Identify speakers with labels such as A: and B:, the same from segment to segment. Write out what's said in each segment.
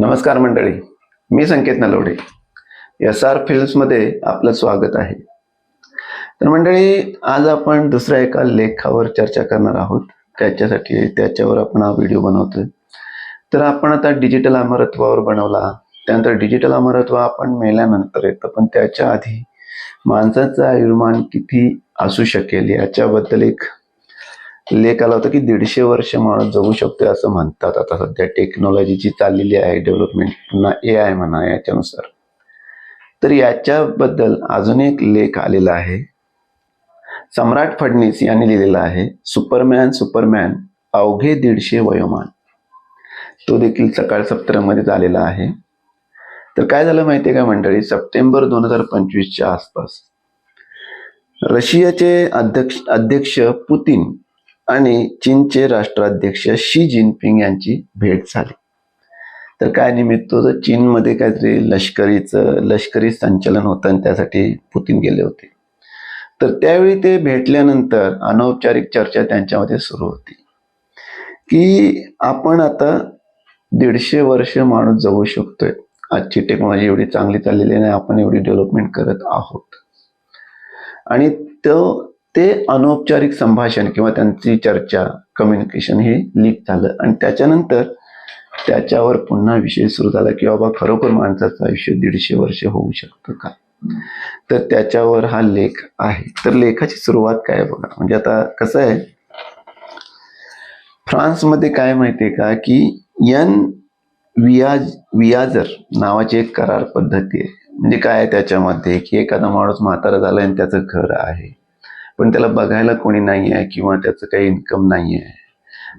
A: नमस्कार मंडळी मी संकेत नलवडे एस आर फिल्म्समध्ये आपलं स्वागत आहे. तर मंडळी आज आपण दुसऱ्या एका लेखावर चर्चा करणार आहोत. त्याच्यासाठी त्याच्यावर आपण हा व्हिडिओ बनवतोय. तर आपण आता डिजिटल अमरत्वावर बनवला. त्यानंतर डिजिटल अमरत्व आपण मेल्यानंतर येतं. पण त्याच्या आधी माणसाचं आयुर्मान किती असू शकेल याच्याबद्दल एक लेख आला होता की दीडशे वर्ष माणूस जगू शकतो असं म्हणतात. आता सध्या टेक्नॉलॉजी जी चाललेली आहे डेव्हलपमेंट पुन्हा ए आय म्हणा याच्यानुसार. तर याच्याबद्दल अजून एक लेख आलेला आहे. सम्राट फडणीस यांनी लिहिलेला आहे सुपरमॅन सुपरमॅन अवघे दीडशे वयोमान. तो देखील सकाळ सप्तरमध्येच आलेला आहे. तर काय झालं माहितीये का मंडळी? सप्टेंबर दोन हजार पंचवीसच्या आसपास रशियाचे अध्यक्ष अध्यक्ष पुतीन आणि चीनचे राष्ट्राध्यक्ष शी जिनपिंग यांची भेट झाली. तर काय निमित्त होतं? चीनमध्ये काहीतरी लष्करीचं लष्करी संचलन होतं आणि त्यासाठी पुतीन गेले होते. तर त्यावेळी ते भेटल्यानंतर अनौपचारिक चर्चा त्यांच्यामध्ये सुरू होती. की आपण आता दीडशे वर्ष माणूस जगू शकतोय. आजची टेक्नॉलॉजी एवढी चांगली चाललेली नाही आपण एवढी डेव्हलपमेंट करत आहोत. आणि तो ते अनौपचारिक संभाषण किंवा त्यांची चर्चा कम्युनिकेशन हे लीक झालं. आणि त्याच्यानंतर त्याच्यावर पुन्हा विषय सुरू झाला की बाबा खरोखर माणसाचं आयुष्य दीडशे वर्ष होऊ शकतं का? तर त्याच्यावर हा लेख आहे. तर लेखाची सुरुवात काय बघा? म्हणजे आता कसं आहे? फ्रान्समध्ये काय माहितीये का? की यन वियाज वियाजर नावाची एक करार पद्धती आहे. म्हणजे काय आहे त्याच्यामध्ये? की एखादा माणूस म्हातारा झाला आणि त्याचं घर आहे. पण त्याला बघायला कोणी नाही आहे किंवा त्याचं काही इन्कम नाही आहे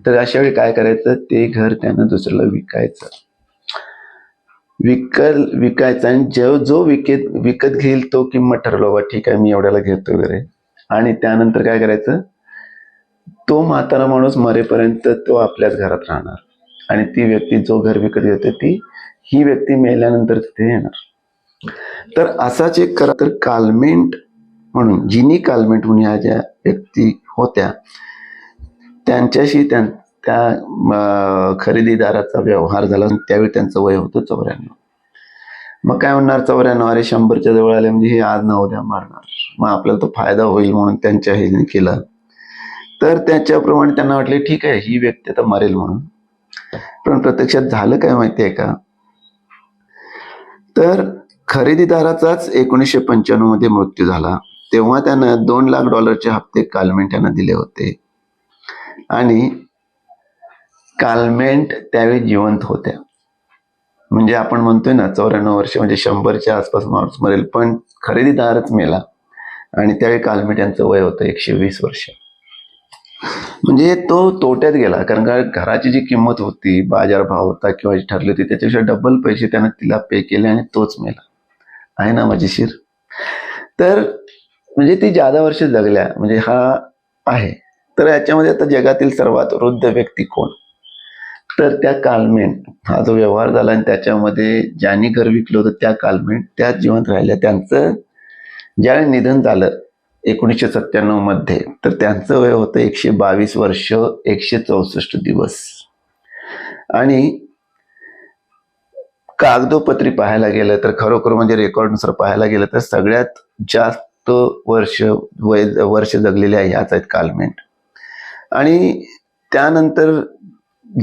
A: तर अशा वेळी काय करायचं? ते घर त्यानं दुसऱ्याला विकायचं. विकल विकायचं आणि जो जो विकेत विकत घेईल तो किंमत ठरलो बा ठीक आहे मी एवढ्याला घेतो वगैरे. आणि त्यानंतर काय करायचं? तो म्हातारा माणूस मरेपर्यंत तो आपल्याच घरात राहणार. आणि ती व्यक्ती जो घर विकत घेते ती ही व्यक्ती मेल्यानंतर तिथे येणार. तर असाच एक करा तर कालमेंट म्हणून जिनी कालमेंट म्हणून ह्या ज्या व्यक्ती होत्या त्यांच्याशी त्या त्या खरेदीदाराचा व्यवहार झाला आणि त्यावेळी त्यांचं वय होतं चौऱ्याण्णव. मग काय म्हणणार चौऱ्याण्णव? अरे शंभरच्या जवळ आले म्हणजे हे आज न उद्या मारणार. मग आपल्याला तो फायदा होईल म्हणून त्यांच्या हे केला. तर त्याच्याप्रमाणे त्यांना वाटले ठीक आहे ही व्यक्ती आता मरेल म्हणून. पण प्रत्यक्षात झालं काय माहिती आहे का? तर खरेदीदाराचाच एकोणीसशे पंच्याण्णवमध्ये मृत्यू झाला. तेव्हा त्यानं दोन लाख डॉलरचे हप्ते कालमेंट यांना दिले होते. आणि कालमेंट त्यावेळी जिवंत होत्या. म्हणजे आपण म्हणतोय ना चौऱ्याण्णव वर्ष म्हणजे शंभरच्या आसपास माणूस मरेल पण खरेदीदारच मेला. आणि त्यावेळी कालमेट यांचं वय होतं एकशे वीस वर्ष. म्हणजे तो तोट्यात गेला कारण का घराची जी किंमत होती बाजार भाव होता किंवा जी ठरली होती त्याच्यापेक्षा डबल पैसे त्यानं तिला पे केले आणि तोच मेला. आहे ना मजेशीर तर म्हणजे ती जादा वर्ष जगल्या म्हणजे हा आहे. तर याच्यामध्ये आता जगातील सर्वात वृद्ध व्यक्ती कोण? तर त्या कालमेंट हा जो व्यवहार झाला आणि त्याच्यामध्ये ज्यांनी घर विकलं होतं त्या कालमेंट त्या जिवंत राहिल्या. त्यांचं ज्यावेळी निधन झालं एकोणीसशे सत्त्याण्णवमध्ये तर त्यांचं वय होतं एकशे बावीस वर्ष एकशे चौसष्ट दिवस. आणि कागदोपत्री पाहायला गेलं तर खरोखर म्हणजे रेकॉर्डनुसार पाहायला गेलं तर सगळ्यात जास्त वर्ष वय वर्ष जगलेल्या ह्याच आहेत कालमेंट. आणि त्यानंतर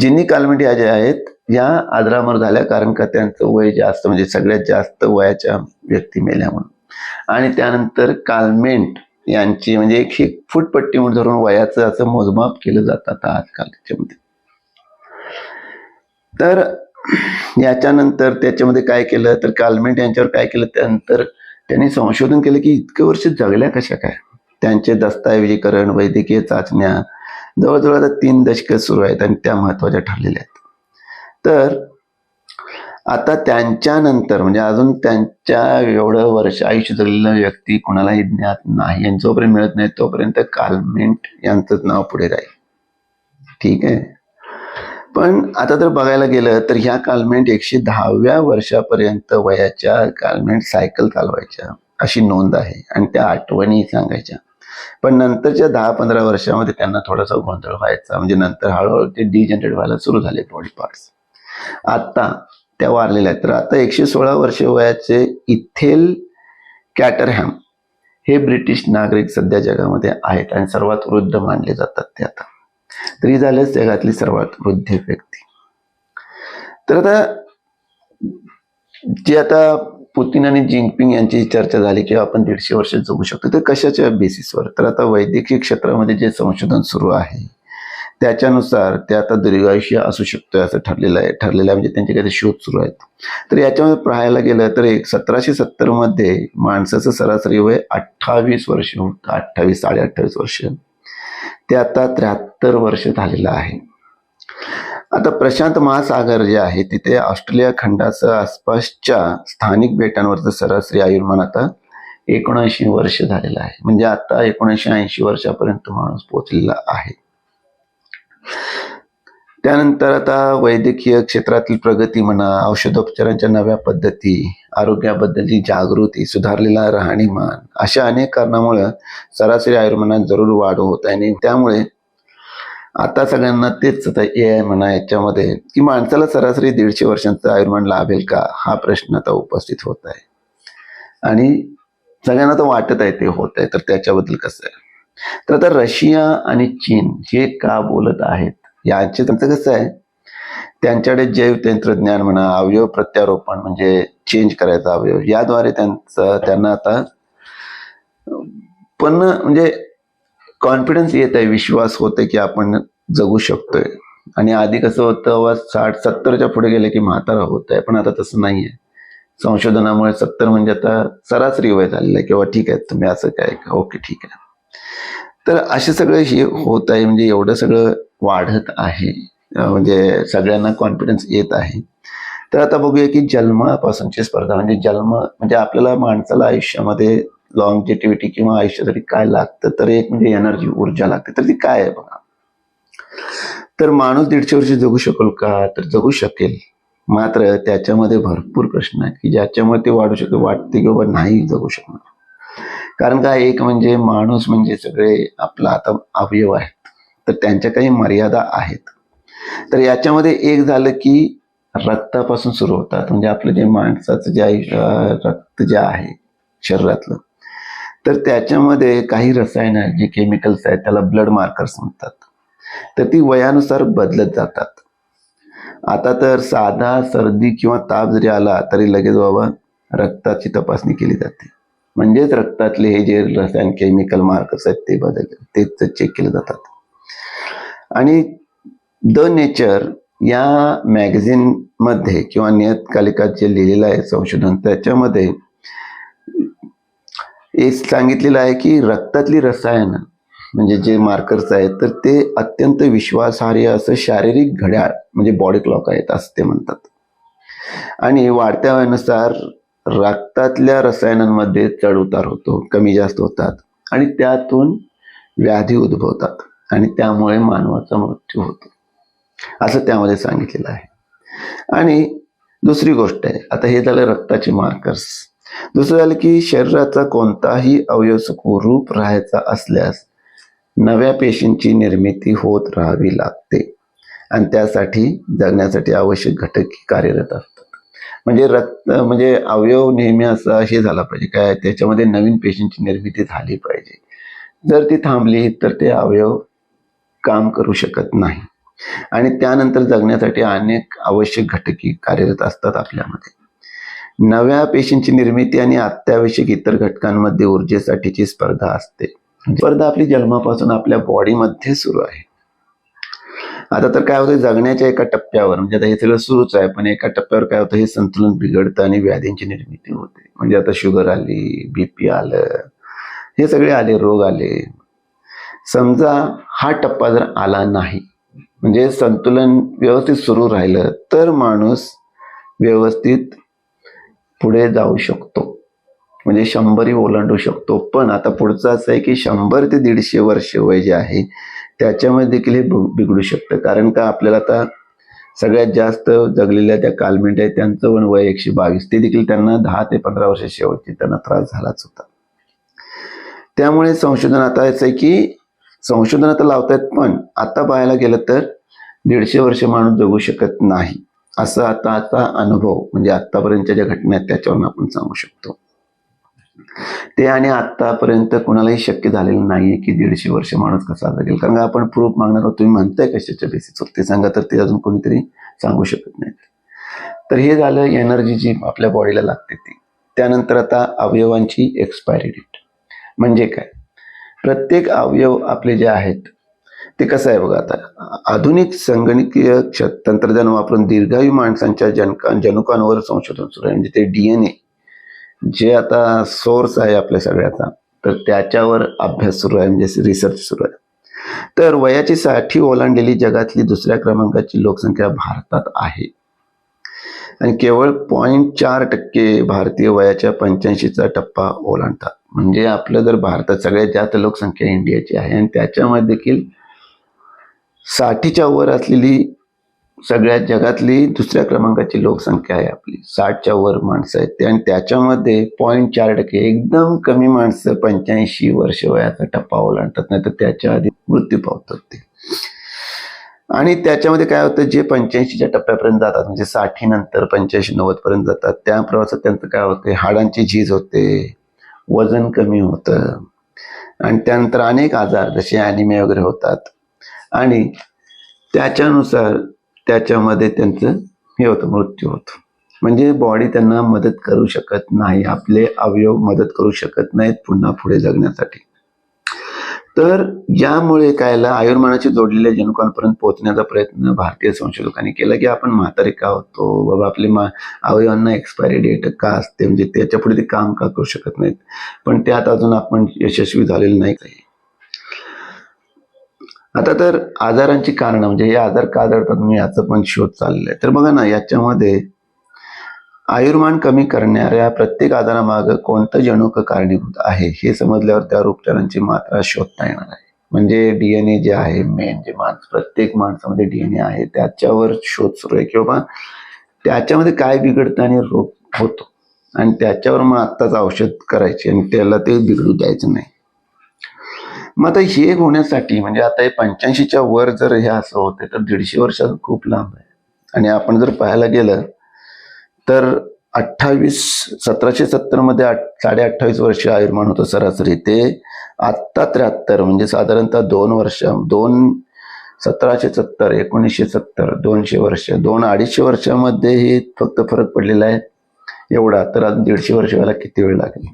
A: जिनी कालमेंट या ज्या आहेत या आदरामर झाल्या कारण का त्यांचं वय जास्त म्हणजे सगळ्यात जास्त वयाच्या व्यक्ती मेल्या म्हणून. आणि त्यानंतर कालमेंट यांची म्हणजे एक ही फुटपट्टी म्हणून धरून वयाचं असं मोजमाप केलं जातं आता आजकाल त्याच्यामध्ये. तर याच्यानंतर त्याच्यामध्ये काय केलं तर कालमेंट यांच्यावर काय केलं त्यानंतर त्यांनी संशोधन केलं की इतकं वर्ष जगल्या कशा काय? त्यांचे दस्तऐवजीकरण वैद्यकीय चाचण्या जवळजवळ आता तीन दशकं सुरू आहेत आणि त्या महत्त्वाच्या ठरलेल्या आहेत. तर आता त्यांच्यानंतर म्हणजे अजून त्यांच्या एवढं वर्ष आयुष्य जगलेला व्यक्ती कोणालाही ज्ञात नाही यांच्यापर्यंत जोपर्यंत मिळत नाही तोपर्यंत कालमेंट यांचंच नाव पुढे राहील. ठीक आहे? पण आता जर बघायला गेलं तर ह्या कालमेंट एकशे दहाव्या वर्षापर्यंत वयाच्या कालमेंट सायकल चालवायच्या अशी नोंद आहे आणि त्या आठवणी सांगायच्या. पण नंतरच्या दहा पंधरा वर्षामध्ये त्यांना थोडासा गोंधळ व्हायचा. म्हणजे नंतर हळूहळू ते डिजनरेट व्हायला सुरू झाले बॉडी पार्ट्स आत्ता त्या वारलेल्या आहेत. तर आता एकशे सोळा वर्ष वयाचे इथेल कॅटरहॅम हे ब्रिटिश नागरिक सध्या जगामध्ये आहेत आणि सर्वात वृद्ध मानले जातात ते आता. तरी झालेच जगातली सर्वात वृद्ध व्यक्ती. तर आता जे आता पुतीन आणि जिंगपिंग यांची चर्चा झाली की आपण दीडशे वर्ष जगू शकतो तर कशाच्या बेसिसवर तर आता वैद्यकीय क्षेत्रामध्ये जे संशोधन सुरू आहे त्याच्यानुसार ते आता दीर्घायुष्य असू शकतं असं ठरलेलं आहे ठरलेलं आहे. म्हणजे त्यांचे काही शोध सुरू आहेत. तर याच्यामध्ये पाहायला गेलं तर एक सतराशे सत्तरमध्ये माणसाचं सरासरी वय अठ्ठावीस वर्ष होतं. अठ्ठावीस साडे अठ्ठावीस वर्ष. ते आता त्र्याहत्तर वर्ष झालेलं आहे. आता प्रशांत महासागर जे आहे तिथे ऑस्ट्रेलिया खंडाचं आसपासच्या स्थानिक बेटांवरचं सरासरी आयुर्मान आता एकोणऐंशी वर्ष झालेलं आहे. म्हणजे आता एकोणीसशे ऐंशी वर्षापर्यंत माणूस पोचलेला आहे. त्यानंतर आता वैद्यकीय क्षेत्रातील प्रगती म्हणा औषधोपचारांच्या नव्या पद्धती आरोग्याबद्दलची जागृती सुधारलेला राहणीमान अशा अनेक कारणामुळं सरासरी आयुर्मानात जरूर वाढ होत आहे. आणि त्यामुळे आता सगळ्यांना तेच आता ए आय म्हणा याच्यामध्ये की माणसाला सरासरी दीडशे वर्षांचं आयुर्मान लाभेल का हा प्रश्न आता उपस्थित होत आहे. आणि सगळ्यांना तर वाटत आहे ते होत आहे तर त्याच्याबद्दल कसं आहे? तर आता रशिया आणि चीन हे का बोलत आहेत? याचे त्यांचं कसं आहे? त्यांच्याकडे जैव तंत्रज्ञान म्हणा अवयव प्रत्यारोपण म्हणजे चेंज करायचा अवयव याद्वारे त्यांचं त्यांना आता पण म्हणजे कॉन्फिडन्स येत आहे विश्वास होते की आपण जगू शकतोय. आणि आधी कसं होतं साठ सत्तरच्या पुढे गेले की म्हातारा होत आहे पण आता तसं नाही आहे संशोधनामुळे सत्तर म्हणजे आता सरासरी वय झालेलं आहे किंवा ठीक आहे तुम्ही असं काय ओके ठीक आहे. तर असे सगळं हे होत आहे म्हणजे एवढं सगळं वाढत आहे म्हणजे सगळ्यांना कॉन्फिडन्स येत आहे. तर आता बघूया की जन्मापासूनची स्पर्धा म्हणजे जन्म म्हणजे आपल्याला माणसाला आयुष्यामध्ये लॉंगजिटिव्हिटी किंवा आयुष्यासाठी काय लागतं तर एक म्हणजे एनर्जी ऊर्जा लागते. तर ती काय आहे बघा? तर माणूस दीडशे वर्ष जगू शकेल का? तर जगू शकेल. मात्र त्याच्यामध्ये भरपूर प्रश्न आहेत की ज्याच्यामुळे ते वाढू शकते वाटते की बाबा नाही जगू शकणार. कारण का एक म्हणजे माणूस म्हणजे सगळे आपला आता अवयव आहेत. तर त्यांच्या काही मर्यादा आहेत. तर याच्यामध्ये एक झालं की रक्तापासून सुरू होतात. म्हणजे आपलं जे माणसाचं जे रक्त जे आहे शरीरातलं तर त्याच्यामध्ये काही रसायनं आहेत जे केमिकल्स आहेत त्याला ब्लड मार्कर्स म्हणतात. तर ती वयानुसार बदलत जातात. आता तर साधा सर्दी किंवा ताप जरी आला तरी लगेच बाबा रक्ताची तपासणी केली जाते. म्हणजेच रक्तातले हे जे रसायन केमिकल मार्कर्स आहेत ते बदल तेच चेक केले जातात. आणि द नेचर या मॅगझिनमध्ये किंवा नियतकालिकात जे लिहिलेलं आहे संशोधन त्याच्यामध्ये एक सांगितलेलं आहे की रक्तातली रसायनं म्हणजे जे मार्कर्स आहेत तर ते अत्यंत विश्वासार्ह असं शारीरिक घड्याळ म्हणजे बॉडी क्लॉक आहेत असं ते म्हणतात. आणि वाढत्या वयानुसार रक्तातल्या रसायनांमध्ये चढउतार होतो कमी जास्त होतात आणि त्यातून व्याधी उद्भवतात आणि त्यामुळे मानवाचा मृत्यू होतो. असं त्यामध्ये सांगितलेलं आहे. आणि दुसरी गोष्ट आहे आता हे झालं रक्ताचे मार्कर्स दुसरं झालं की शरीराचा कोणताही अवयव सुखरूप राहायचा असल्यास नव्या पेशींची निर्मिती होत राहावी लागते. आणि त्यासाठी जगण्यासाठी आवश्यक घटक कार्यरत असतात. म्हणजे रक्त म्हणजे अवयव नेहमी असा हे झाला पाहिजे. काय त्याच्यामध्ये नवीन पेशींची निर्मिती झाली पाहिजे. जर ती थांबली तर ते अवयव काम करू शकत नाही. आणि त्यानंतर जगण्यासाठी अनेक आवश्यक घटकी कार्यरत असतात आपल्यामध्ये. नव्या पेशींची निर्मिती आणि अत्यावश्यक इतर घटकांमध्ये ऊर्जेसाठीची स्पर्धा असते. स्पर्धा आपली जन्मापासून आपल्या बॉडीमध्ये सुरू आहे. आता तर काय होतं जगण्याच्या एका टप्प्यावर म्हणजे आता हे सगळं सुरूच आहे पण एका टप्प्यावर काय होतं हे संतुलन बिघडतं आणि व्याधींची निर्मिती होते. म्हणजे आता शुगर आली बीपी आलं हे सगळे आले रोग आले. समजा हा टप्पा जर आला नाही म्हणजे संतुलन व्यवस्थित सुरू राहिलं तर माणूस व्यवस्थित पुढे जाऊ शकतो. म्हणजे शंभरही ओलांडू शकतो. पण आता पुढचं असं आहे की शंभर ते दीडशे वर्ष वय जे आहे त्याच्यामध्ये देखील हे बिघडू शकतं. कारण का आपल्याला आता सगळ्यात जास्त जगलेल्या त्या कालमेंट आहेत त्यांचं पण वय एकशे बावीस. ते देखील त्यांना दहा ते पंधरा वर्ष शेवटची त्यांना त्रास झालाच होता. त्यामुळे संशोधन आता असं आहे की संशोधन आता लावतायत पण आता पाहायला गेलं तर दीडशे वर्ष माणूस जगू शकत नाही. असं आता अनुभव म्हणजे आतापर्यंतच्या ज्या घटना आहेत त्याच्यावरून आपण सांगू शकतो. ते आणि आतापर्यंत कोणालाही शक्य झालेलं नाहीये की दीडशे वर्ष माणूस कसा जगेल कारण का आपण प्रूफ मागणार आहोत तुम्ही म्हणताय कशाच्या बेसिसवर ते सांगा तर ते अजून कोणीतरी सांगू शकत नाही तर हे झालं एनर्जी जी आपल्या बॉडीला लागते ती. त्यानंतर आता अवयवांची एक्सपायरी डेट म्हणजे काय? प्रत्येक अवयव आपले जे आहेत ते कसं आहे बघा आता. आधुनिक संगणकीय क्ष- तंत्रज्ञान वापरून दीर्घायू माणसांच्या जनका जनुकांवर संशोधन सुरू आहे. म्हणजे ते ए जे आता सोर्स आहे आपल्या सगळ्याचा तर त्याच्यावर अभ्यास सुरू आहे म्हणजे रिसर्च सुरू आहे. तर वयाची साठी ओलांडलेली जगातली दुसऱ्या क्रमांकाची लोकसंख्या भारतात आहे. आणि केवळ पॉईंट चार टक्के भारतीय वयाच्या पंच्याऐंशीचा टप्पा ओलांडतात. म्हणजे आपलं जर भारतात सगळ्यात जास्त लोकसंख्या इंडियाची आहे आणि त्याच्यामध्ये देखील साठीच्या वर असलेली सगळ्यात जगातली दुसऱ्या क्रमांकाची लोकसंख्या आहे आपली. साठच्या वर माणसं आहेत. ते आणि त्याच्यामध्ये पॉईंट चार टक्के एकदम कमी माणसं पंच्याऐंशी वर्ष वयाचा टप्पा ओलांडतात. नाही तर त्याच्या आधी मृत्यू पावतात ते. आणि त्याच्यामध्ये काय होतं जे पंच्याऐंशीच्या टप्प्यापर्यंत जातात म्हणजे साठी नंतर पंच्याऐंशी नव्वद पर्यंत जातात त्या प्रवासात त्यांचं काय होते हाडांची झीज होते वजन कमी होतं. आणि त्यानंतर अनेक आजार जसे ॲनिमे वगैरे होतात. आणि त्याच्यानुसार त्याच्यामध्ये त्यांचं हे होतं मृत्यू होतो. म्हणजे बॉडी त्यांना मदत करू शकत नाही आपले अवयव मदत करू शकत नाहीत पुन्हा पुढे जगण्यासाठी. तर यामुळे कायला आयुर्मानाशी जोडलेल्या जनुकांपर्यंत पोहोचण्याचा प्रयत्न भारतीय संशोधकांनी केला की आपण म्हातारे का होतो बाबा आपले मा अवयवांना एक्सपायरी डेट का असते म्हणजे त्याच्या पुढे ते काम का करू शकत नाहीत? पण त्यात अजून आपण यशस्वी झालेलं नाही. काही आता तर आजारांची कारणं म्हणजे हे आजार का जडतात म्हणजे याचं पण शोध चाललंय आहे. तर बघा ना याच्यामध्ये आयुर्मान कमी करणाऱ्या प्रत्येक आजारामागं कोणतं जनुक कारणीभूत आहे हे समजल्यावर त्यावर उपचारांची मात्रा शोधता येणार आहे. म्हणजे डीएनए जे आहे मेन जे माणस प्रत्येक माणसामध्ये डीएनए आहे त्याच्यावर शोध सुरू आहे. किंवा त्याच्यामध्ये काय बिघडतं आणि रोग होतो. आणि त्याच्यावर मग आत्ताच औषध करायचे आणि त्याला ते बिघडू द्यायचं नाही. मग आता हे होण्यासाठी म्हणजे आता हे पंच्याऐंशीच्या वर जर हे असं होते तर दीडशे वर्षात खूप लांब आहे. आणि आपण जर पाहायला गेलं तर अठ्ठावीस सतराशे सत्तरमध्ये आठ साडे अठ्ठावीस वर्ष आयुर्मान होतं सरासरी. ते आत्ता त्र्याहत्तर म्हणजे साधारणतः दोन वर्ष दोन सतराशे सत्तर एकोणीसशे सत्तर दोनशे वर्ष दोन अडीचशे वर्षामध्ये हे फक्त फरक पडलेला आहे एवढा. तर आज दीडशे वर्ष व्हायला किती वेळ लागेल?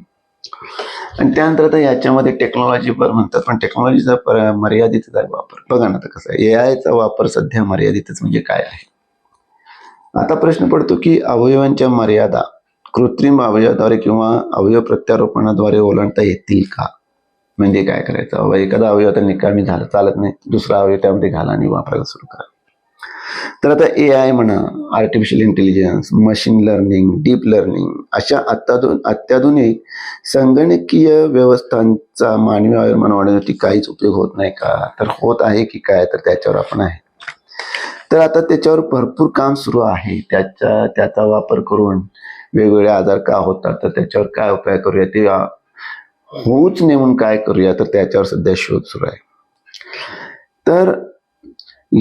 A: आणि त्यानंतर आता याच्यामध्ये टेक्नॉलॉजी पर म्हणतात पण टेक्नॉलॉजीचा पर मर्यादितच आहे वापर बघा ना आता कसं आहे. ए आयचा वापर सध्या मर्यादितच म्हणजे काय आहे? आता प्रश्न पडतो की अवयवांच्या मर्यादा कृत्रिम अवयवाद्वारे किंवा अवयव प्रत्यारोपणाद्वारे ओलांडता येतील का? म्हणजे काय करायचं? एखादा अवयव तर निकामी झाला चालत नाही दुसरा अवयव त्यामध्ये घाला आणि वापरायला सुरू करा. तर आता ए आय म्हणा artificial intelligence machine learning deep learning अशा अत्याधुन अत्याधुनिक संगणकीय व्यवस्थांचा मानवी आयुर्मान वाढवण्यासाठी काहीच उपयोग होत नाही का? तर होत आहे की काय? तर त्याच्यावर आपण आहे. तर आता त्याच्यावर भरपूर काम सुरू आहे. त्याच्या त्याचा वापर करून वेगवेगळे आजार का होतात? तर त्याच्यावर काय उपाय करूया? ते होऊच नेऊन काय करूया? तर त्याच्यावर सध्या शोध सुरू आहे. तर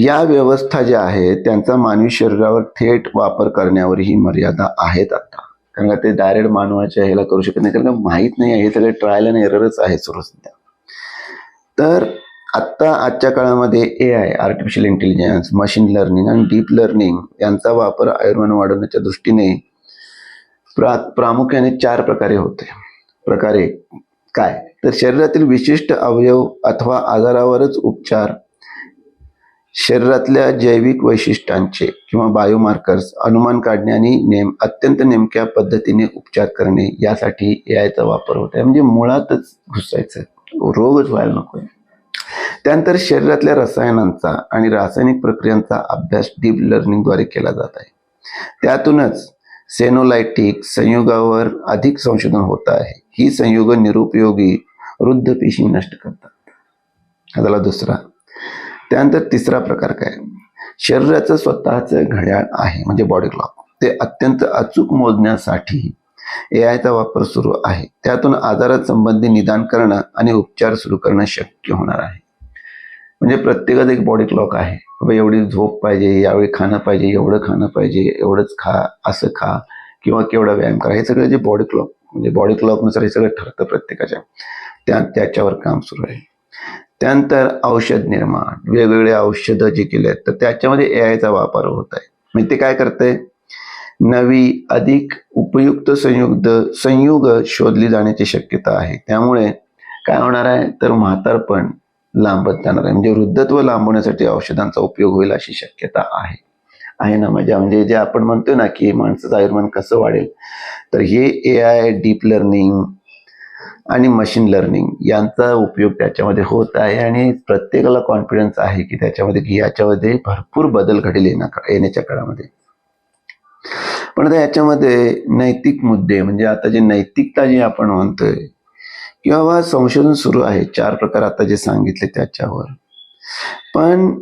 A: या व्यवस्था ज्या आहेत त्यांचा मानवी शरीरावर थेट वापर करण्यावर ही मर्यादा आहेत आता. कारण का ते डायरेक्ट मानवाच्या ह्याला करू शकत नाही. कारण का माहीत नाही आहे हे सगळे ट्रायल अँड एररच आहे सुरू सध्या. तर आत्ता आजच्या काळामध्ये A I artificial intelligence machine learning आणि डीप लर्निंग यांचा वापर आयुर्मान वाढवण्याच्या दृष्टीने प्रा प्रामुख्याने चार प्रकारे होते. प्रकारे काय? तर शरीरातील विशिष्ट अवयव अथवा आजारावरच उपचार शरीरातल्या जैविक वैशिष्ट्यांचे किंवा बायोमार्कर्स अनुमान काढणे आणि नेम अत्यंत नेमक्या पद्धतीने उपचार करणे यासाठी ए आयचा वापर होत आहे. म्हणजे मुळातच घुसायचं. रोगच व्हायला नको. त्यानंतर शरीरातल्या रसायनांचा आणि रासायनिक प्रक्रियांचा अभ्यास डीप लर्निंगद्वारे केला जात आहे. त्यातूनच सेनोलायटिक संयुगावर अधिक संशोधन होत आहे. ही संयुग निरुपयोगी वृद्ध पेशी नष्ट करतात. झाला दुसरा त्यानंतर तिसरा प्रकार काय? शरीराचं स्वतःचं घड्याळ आहे म्हणजे बॉडी क्लॉक ते अत्यंत अचूक मोजण्यासाठी ए आयचा वापर सुरू आहे. त्यातून आजारात संबंधी निदान करणं आणि उपचार सुरू करणं शक्य होणार आहे. म्हणजे प्रत्येकाचं एक बॉडी क्लॉक आहे. बाबा एवढी झोप पाहिजे यावेळी खाणं पाहिजे एवढं खाणं पाहिजे एवढंच खा असं खा किंवा केवढा व्यायाम करा हे सगळं जे बॉडी क्लॉक म्हणजे बॉडी क्लॉकनुसार हे सगळं ठरतं प्रत्येकाच्या. त्या त्याच्यावर काम सुरू आहे. त्यानंतर औषध निर्माण वेगवेगळे औषधं जे केले आहेत तर त्याच्यामध्ये ए आयचा वापर होत आहे. म्हणजे ते काय करते? नवी अधिक उपयुक्त संयुक्त संयुग शोधली जाण्याची शक्यता आहे. त्यामुळे काय होणार आहे? तर म्हातारपण लांबत जाणार आहे. म्हणजे वृद्धत्व लांबवण्यासाठी औषधांचा उपयोग होईल अशी शक्यता आहे. आहे ना? मजा म्हणजे जे आपण म्हणतो ना की माणसाचं आयुर्मान कसं वाढेल? तर हे ए आय डीप लर्निंग आणि मशीन लर्निंग यांचा उपयोग त्याच्यामध्ये होत आहे आणि प्रत्येकाला कॉन्फिडन्स आहे की त्याच्यामध्ये की याच्यामध्ये भरपूर बदल घडेल येण्या येण्याच्या काळामध्ये. पण आता याच्यामध्ये नैतिक मुद्दे म्हणजे आता जे नैतिकता जी आपण म्हणतोय किंवा बा संशोधन सुरू आहे चार प्रकार आता जे सांगितले त्याच्यावर. पण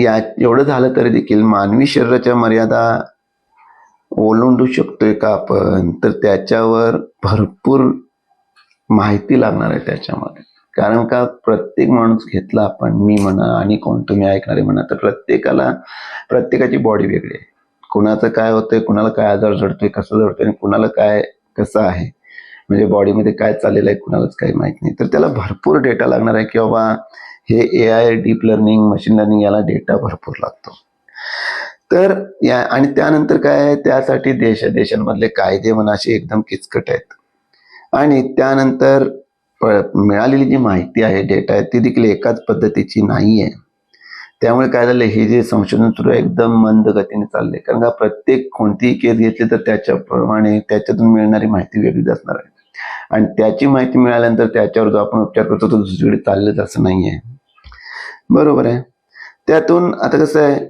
A: या एवढं झालं तरी देखील मानवी शरीराच्या मर्यादा ओलांडू शकतोय का आपण? तर त्याच्यावर भरपूर माहिती लागणार आहे त्याच्यामध्ये. कारण का प्रत्येक माणूस घेतला आपण मी म्हणा आणि कोण तुम्ही ऐकणारे म्हणा तर प्रत्येकाला प्रत्येकाची बॉडी वेगळी आहे. कुणाचं काय होतंय कुणाला काय आजार जडतोय कसं जडतोय आणि कुणाला काय कसं आहे. म्हणजे बॉडीमध्ये काय चाललेलं आहे कुणालाच काही माहीत नाही. तर त्याला भरपूर डेटा लागणार आहे की बाबा हे A I deep learning machine learning याला डेटा भरपूर लागतो. तर या आणि त्यानंतर काय आहे त्यासाठी देश देशांमधले कायदे म्हणा असे एकदम किचकट आहेत. आणि त्यानंतर मिळालेली जी माहिती आहे डेटा आहे ती देखील एकाच पद्धतीची नाही आहे त्यामुळे काय झालं हे जे संशोधन सुरू आहे एकदम मंद गतीने चाललंय. कारण का प्रत्येक कोणतीही केस घेतली तर त्याच्याप्रमाणे त्याच्यातून मिळणारी माहिती वेगळीच असणार आहे. आणि त्याची माहिती मिळाल्यानंतर त्याच्यावर जो आपण उपचार करतो तो दुसरीकडे चाललेच असं नाही आहे बरोबर आहे. त्यातून आता कसं आहे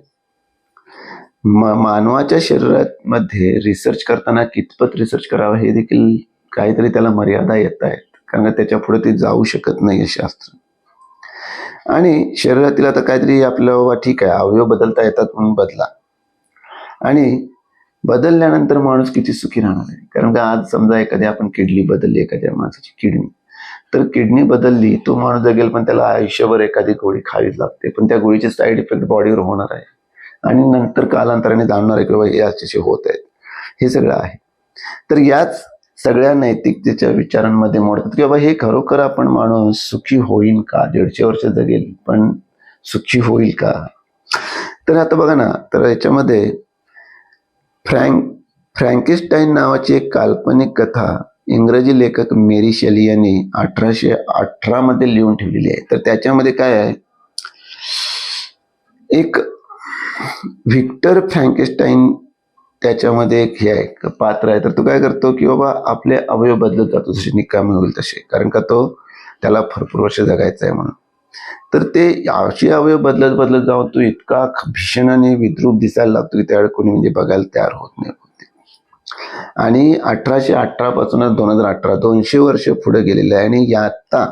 A: म मानवाच्या शरीरात मध्ये रिसर्च करताना कितपत रिसर्च करावं हे देखील काहीतरी त्याला मर्यादा येत आहेत कारण त्याच्या पुढे ते जाऊ शकत नाही शास्त्र. आणि शरीरातील आता काहीतरी आपलं बाबा ठीक आहे अवयव बदलता येतात म्हणून बदला. आणि बदलल्यानंतर माणूस किती सुखी राहणार आहे? कारण का आज समजा एखादी आपण किडनी बदलली एखाद्या माणसाची किडनी. तर किडनी बदलली तो माणूस जगेल पण त्याला आयुष्यभर एखादी गोळी खावीच लागते. पण त्या गोळीचे साईड इफेक्ट बॉडीवर होणार आहे. आणि नंतर कालांतराने जाणणार आहे की बाबा हे असे होत आहेत. हे सगळं आहे. तर याच सगळ्या नैतिकतेच्या विचारांमध्ये मोडतात की बाबा हे खरोखर आपण माणूस सुखी होईल का? दीडशे वर्ष जगेल पण सुखी होईल का? तर आता बघा ना तर याच्यामध्ये फ्रँक फ्रँकिस्टाईन नावाची एक काल्पनिक कथा इंग्रजी लेखक मेरी शेली यांनी अठराशे अठरामध्ये लिहून ठेवलेली आहे. तर त्याच्यामध्ये काय आहे? एक व्हिक्टर फ्रँकिस्टाईन त्याच्यामध्ये एक हे आहे एक पात्र आहे. तर तो काय करतो की बाबा आपले अवयव बदलत जातो जसे निकामी होईल तसे. कारण का तो त्याला भरपूर वर्ष जगायचं आहे म्हणून. तर ते अशी अवयव बदलत बदलत जाऊन तो इतका भीषण आणि विद्रूप दिसायला लागतो की त्यावेळी कोणी म्हणजे बघायला तयार होत नाही होते. आणि अठराशे अठरा पासूनच दोन हजार अठरा दोनशे वर्ष पुढे गेलेले आहे आणि या आता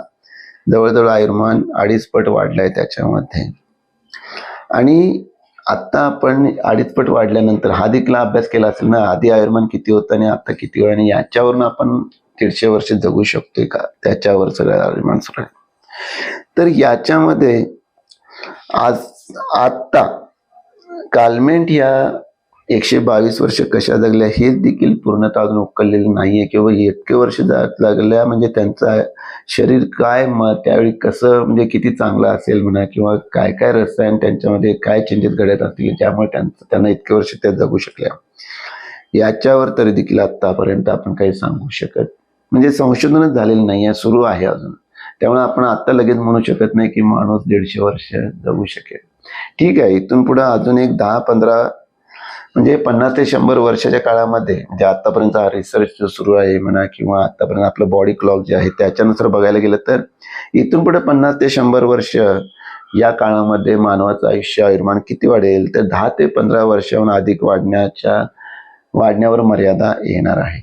A: जवळजवळ आयुर्मान अडीच पट वाढलाय त्याच्यामध्ये. आणि आत्ता आपण अडीचपट वाढल्यानंतर हा देखील अभ्यास केला असेल ना आधी आयुर्मान किती होतं आणि आता किती वेळ आणि याच्यावरून आपण दीडशे वर्ष जगू शकतोय का? त्याच्यावर सगळं आयुर्मान सगळं तर याच्यामध्ये आज आत्ता कालमेंट या एकशे बावीस वर्ष कशा जगल्या हे देखील पूर्णतः अजून उकललेलं नाहीये. किंवा इतके वर्ष जात जगल्या म्हणजे त्यांचं शरीर काय मग त्यावेळी कसं म्हणजे किती चांगलं असेल म्हणा किंवा काय काय रसायन त्यांच्यामध्ये काय चेंजेस घडत असतील ज्यामुळे त्यांचं त्यांना इतके वर्ष त्या जगू शकल्या याच्यावर तरी देखील आत्तापर्यंत आपण काही सांगू शकत म्हणजे संशोधनच झालेलं नाही आहे सुरू आहे अजून. त्यामुळे आपण आता लगेच म्हणू शकत नाही की माणूस दीडशे वर्ष जगू शकेल. ठीक आहे इथून पुढे अजून एक दहा पंधरा म्हणजे पन्नास ते शंभर वर्षाच्या काळामध्ये म्हणजे आतापर्यंत हा रिसर्च जो सुरू आहे म्हणा किंवा आतापर्यंत आपलं बॉडी क्लॉक जे आहे त्याच्यानुसार बघायला गेलं तर इथून पुढे पन्नास ते शंभर वर्ष या काळामध्ये मानवाचं आयुष्य आयुर्मान किती वाढेल तर दहा ते पंधरा वर्षाहून अधिक वाढण्याच्या वाढण्यावर मर्यादा येणार आहे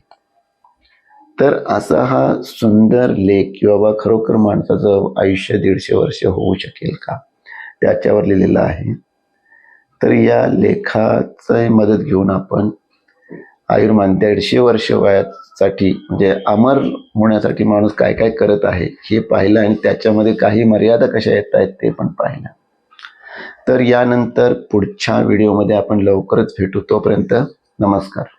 A: तर असा हा सुंदर लेख किंवा बा खरोखर माणसाचं आयुष्य दीडशे वर्ष होऊ शकेल का? त्याच्यावर लिहिलेलं आहे. तर या लेखाची मदत घेऊन आपण आयुर्मान दीडशे वर्ष वयासाठी म्हणजे अमर होण्यासाठी माणूस काय काय करत आहे हे पाहिलं आणि त्याच्यामध्ये काही मर्यादा कशा येत आहेत ते पण पाहिलं. तर यानंतर पुढच्या व्हिडिओमध्ये आपण लवकरच भेटू. तोपर्यंत नमस्कार.